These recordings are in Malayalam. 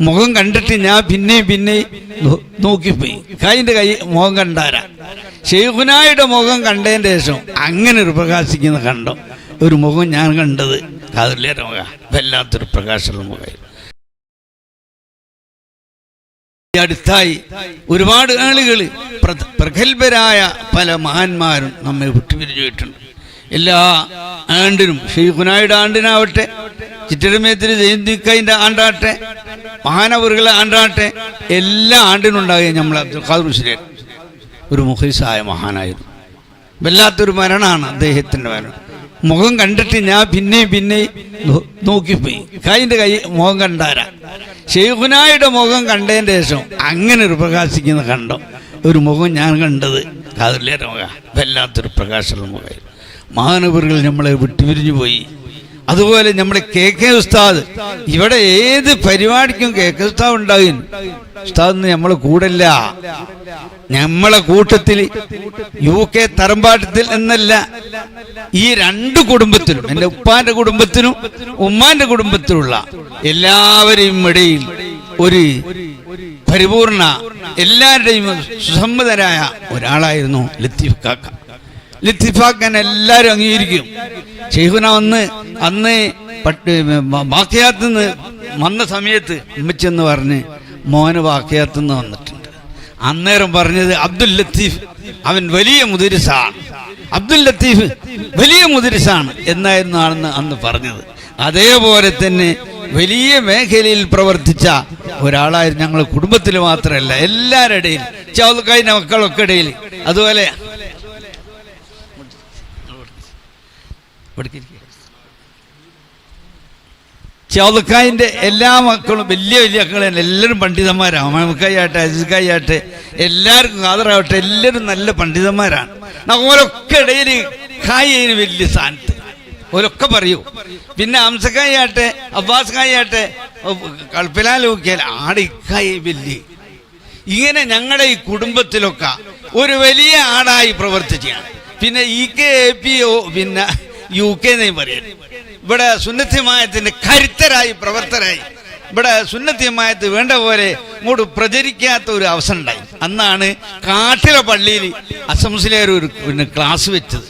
മുഖം കണ്ടിട്ട് ഞാൻ പിന്നെയും പിന്നെയും നോ- നോക്കിപ്പോയി. കൈന്റെ കൈ മുഖം കണ്ടാരാ. ഷെയ്ഖുനായുടെ മുഖം കണ്ടതിന്റെ ശേഷം അങ്ങനെ ഒരു പ്രകാശിക്കുന്ന കണ്ടോ? ഒരു മുഖം ഞാൻ കണ്ടത് കാതിലേറെ മുഖ. വല്ലാത്തൊരു പ്രകാശമുള്ള മുഖമായിരുന്നു അടുത്തായി ഒരുപാട് ആളുകൾ പ്രഗത്ഭരായ പല മഹാന്മാരും നമ്മെ വിട്ടുപിരിഞ്ഞിട്ടുണ്ട് എല്ലാ ആണ്ടിനും ഷെയ്ഖുനായുടെ ആണ്ടിനാവട്ടെ ചിറ്റരമേത്തിന് ജയന്തിക്കൈന്റെ ആണ്ടാട്ടെ മഹാനവറുകളെ ആണ്ടാട്ടെ. എല്ലാ ആണ്ടിനും ഉണ്ടാകുക നമ്മൾ അബ്ദുൽ ഖാദർ ഹുസ്രേൻ ഒരു മുഖീസായ മഹാനായിരുന്നു. വല്ലാത്തൊരു മരണമാണ് അദ്ദേഹത്തിന്റെ മരണം. മുഖം കണ്ടിട്ട് ഞാൻ പിന്നെയും പിന്നെയും നോക്കിപ്പോയി. കൈന്റെ കൈ മുഖം കണ്ടാരാ? ഷെയ്ഖുനായുടെ മുഖം കണ്ടതിന്റെ ശേഷം അങ്ങനെ ഒരു പ്രകാശിക്കുന്ന കണ്ടോ? ഒരു മുഖം ഞാൻ കണ്ടത് കാതിലേറെ മുഖ. വല്ലാത്തൊരു പ്രകാശമുള്ള മുഖം മഹാനവറുകൾ നമ്മളെ വിട്ടുപിരിഞ്ഞു പോയി. അതുപോലെ നമ്മുടെ കെ കെ ഉസ്താദ്. ഇവിടെ ഏത് പരിപാടിക്കും കെ കെ ഉസ്താദ് ഉണ്ടാകും ഉസ്താദ് നമ്മളെ കൂടല്ല. നമ്മളെ കൂട്ടത്തിൽ യു കെ തറമ്പാട്ടത്തിൽ എന്നല്ല ഈ രണ്ട് കുടുംബത്തിലും എന്റെ ഉപ്പാന്റെ കുടുംബത്തിനും ഉമ്മാന്റെ കുടുംബത്തിലുള്ള എല്ലാവരെയും ഇടയിൽ ഒരു പരിപൂർണ എല്ലാവരുടെയും സുസമ്മതരായ ഒരാളായിരുന്നു ലത്തീഫ് കാക്ക. ലത്തിഫാക്കാൻ എല്ലാവരും അംഗീകരിക്കും. ഷെയ്ഖുന വന്ന് അന്ന് പട്ട് വാക്യാത്ത് നിന്ന് വന്ന സമയത്ത് ഉമ്മച്ചെന്ന് പറഞ്ഞ് മോന് വാക്യാത്ത് നിന്ന് വന്നിട്ടുണ്ട്. അന്നേരം പറഞ്ഞത് അബ്ദുൽ ലത്തീഫ് അവൻ വലിയ മുതിരിസാണ്. അബ്ദുൽ ലത്തീഫ് വലിയ മുതിരിസാണ് എന്നായിരുന്നു ആണെന്ന് അന്ന് പറഞ്ഞത്. അതേപോലെ തന്നെ വലിയ മേഖലയിൽ പ്രവർത്തിച്ച ഒരാളായിരുന്നു ഞങ്ങൾ കുടുംബത്തിൽ മാത്രമല്ല എല്ലാവരുടെയും ഇടയിൽ മക്കളൊക്കെ ഇടയിൽ അതുപോലെ ചൗലക്കായിന്റെ എല്ലാ മക്കളും വലിയ വലിയ മക്കളും എല്ലാവരും പണ്ഡിതന്മാരാണ് അമ്മക്കായിട്ട് അജിസ്കായിട്ടെ എല്ലാവർക്കും ഖാദറാവട്ടെ എല്ലാവരും നല്ല പണ്ഡിതന്മാരാണ്. ഓരൊക്കെ ഇടയിൽ കായിന് വലിയ സ്ഥാനത്ത്. ഓരൊക്കെ പറയൂ. പിന്നെ അംസക്കായി ആട്ടെ അബ്ബാസ് കായിട്ടെ കളപ്പിലാൽ നോക്കിയാൽ ആടെ ഇക്കായി വലിയ. ഇങ്ങനെ ഞങ്ങളുടെ ഈ കുടുംബത്തിലൊക്കെ ഒരു വലിയ ആടായി പ്രവർത്തിച്ചാണ് പിന്നെ E K A P O പിന്നെ യു കെ എന്നെയും പറയാം ഇവിടെ സുന്നത്യമായത്തിന്റെ കരുത്തരായി പ്രവർത്തരായി ഇവിടെ സുന്നത്യമായത്ത് വേണ്ട പോലെ ഇങ്ങോട്ട് പ്രചരിക്കാത്ത ഒരു അവസരം ഉണ്ടായി അന്നാണ് കാട്ടിലെ പള്ളിയിൽ അസംസിലേർ ഒരു പിന്നെ ക്ലാസ് വെച്ചത്.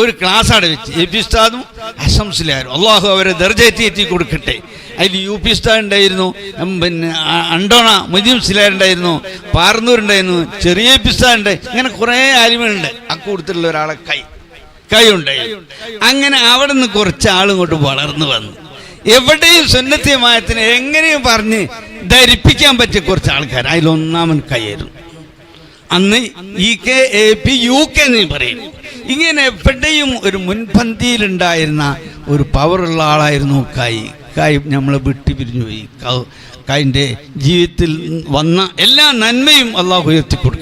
ഒരു ക്ലാസ് അവിടെ വെച്ച്. എ പി ഉസ്താദും അസംസിലാരും അള്ളാഹു അവരെ ദർജയത്തി എത്തി കൊടുക്കട്ടെ. അതിൽ യു പി സ്റ്റാർ ഉണ്ടായിരുന്നു പിന്നെ അണ്ടോണ മുജീബ് പാർന്നൂർ ഉണ്ടായിരുന്നു ചെറിയ പി ഉസ്താദ് ഉണ്ട് ഇങ്ങനെ കുറേ ആലിമുണ്ട് അക്കൂട്ടത്തിലുള്ള ഒരാളെ കൈ. കൈ ഉണ്ടായിരുന്നു അങ്ങനെ അവിടെ നിന്ന് കുറച്ച് ആളിങ്ങോട്ട് വളർന്നു വന്നു. എവിടെയും സുന്നത്തിയമായത്തിന് എങ്ങനെയും പറഞ്ഞ് ധരിപ്പിക്കാൻ പറ്റിയ കുറച്ച് ആൾക്കാർ അതിലൊന്നാമൻ കൈയായിരുന്നു അന്ന് E K A P U K എന്ന് പറയും. ഇങ്ങനെ എവിടെയും ഒരു മുൻപന്തിയിലുണ്ടായിരുന്ന ഒരു പവറുള്ള ആളായിരുന്നു കായ് കായ് നമ്മളെ വിട്ടു പിരിഞ്ഞു പോയി കായിന്റെ ജീവിതത്തിൽ വന്ന എല്ലാ നന്മയും അള്ളാഹു ഉയർത്തി കൊടുക്കും